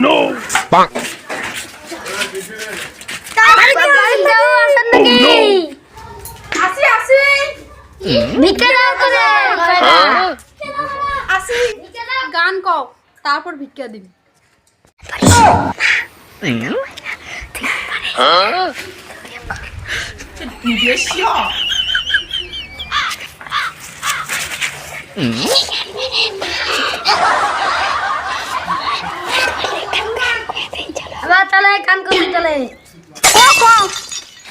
দাও গান কও তারপর ভিক্ষা দিবি আবার চলে কান করে চলে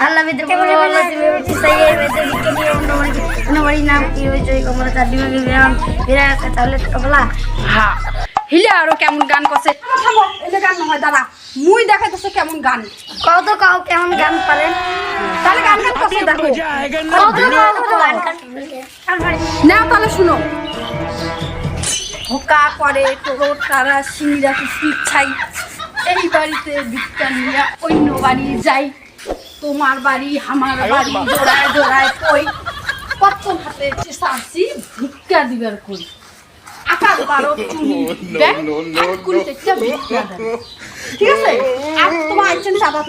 আল্লাহ ভিতরে বলে বলে তুমি বেশি সাই এর ভিতরে ভিক্ষা দিয়ে অন্য বাড়ি, অন্য বাড়ির নাম কি হয়েছে? কমলা চার ডিমে বিরাম বিরাম তাহলে কমলা হ্যাঁ হিলে আরও কেমন গান করছে। থামো এলে গান নহয় দাদা মুই দেখাইতেছে কেমন গান। কত কাও কেমন গান পারেন তাহলে গান গান করছে, দেখো। কত কত গান না, তাহলে শুনো। ধোকা করে তোর তারা সিংরা কুসি ছাই। এই বাড়িতে ভিক্ষা নিয়ে অন্য বাড়ি যাই তোমার বাড়ি আমার বাড়ি জোড়ায় জোড়ায় কই। কত হাতে চেষ্টাছি ভিক্ষা দিবার কই আকাশ বারো চুনি ব্যাগ এক কুড়ি টাকা ভিক্ষা দেন ঠিক আছে? আর তোমার চাঁদা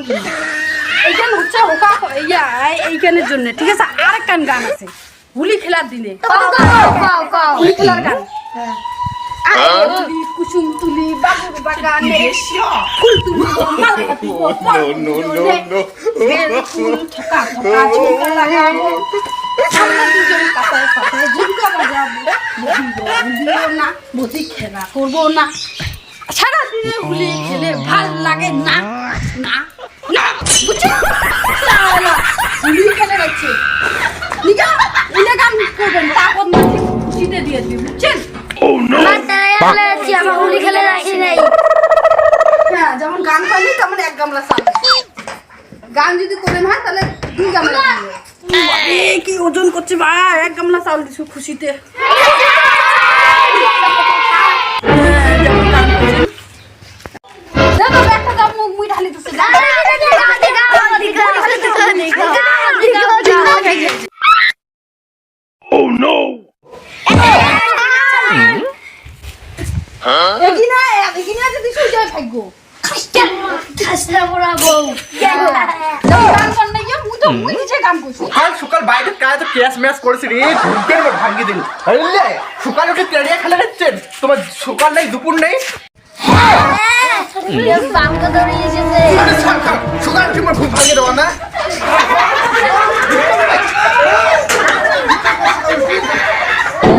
এইখানে হচ্ছে ইয়া এইখানের জন্য ঠিক আছে? আর গান আছে। হুলি খেলার দিনে। হোলি খেলার গান। মালা দিব no, no, no, ফুল থকা থকা ঝুমকা লাগাবো আমরা দুজন কাতায় কাতায় ঝুমকা বাজাবো বুঝিও না বসি খেলা করব না সারাদিনে হোলি খেলে ভালো লাগে না না না বুঝছ ওজন করছে ভাই এক গামলা চাউল দিছো খুশিতে হ্যাঁ, না গিয়ে, মুই তো মুই নিজে গান করছি। আর সকাল বাইরে কাজ তো ক্যাশ ম্যাচ করেছি রে ঘুমতে এবার ভাঙ্গি দিল। বুঝলে সকাল উঠে তেড়িয়া খেলা হচ্ছে তোমার সকাল নেই দুপুর নেই। আরে ছাড়। সকাল উঠে আমার ভাঙিয়ে দেওয়া না।